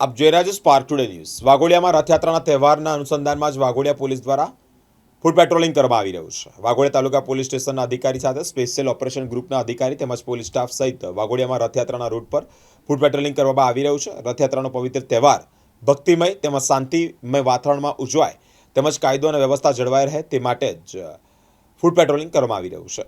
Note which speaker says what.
Speaker 1: આપ જોઈ રહ્યા છો સ્પાર્ક ટુડે ન્યૂઝ વાઘોડિયામાં રથયાત્રાના તહેવારના અનુસંધાનમાં જ વાઘોડિયા પોલીસ દ્વારા ફૂડ પેટ્રોલિંગ કરવામાં આવી રહ્યું છે. વાઘોડિયા તાલુકા પોલીસ સ્ટેશનના અધિકારી સાથે સ્પેશિયલ ઓપરેશન ગ્રુપના અધિકારી તેમજ પોલીસ સ્ટાફ સહિત વાઘોડિયામાં રથયાત્રાના રૂટ પર ફૂડ પેટ્રોલિંગ કરવામાં આવી રહ્યું છે. રથયાત્રાનો પવિત્ર તહેવાર ભક્તિમય તેમજ શાંતિમય વાતાવરણમાં ઉજવાય તેમજ કાયદો અને વ્યવસ્થા જળવાઈ રહે તે માટે જ ફૂડ પેટ્રોલિંગ કરવામાં આવી રહ્યું છે.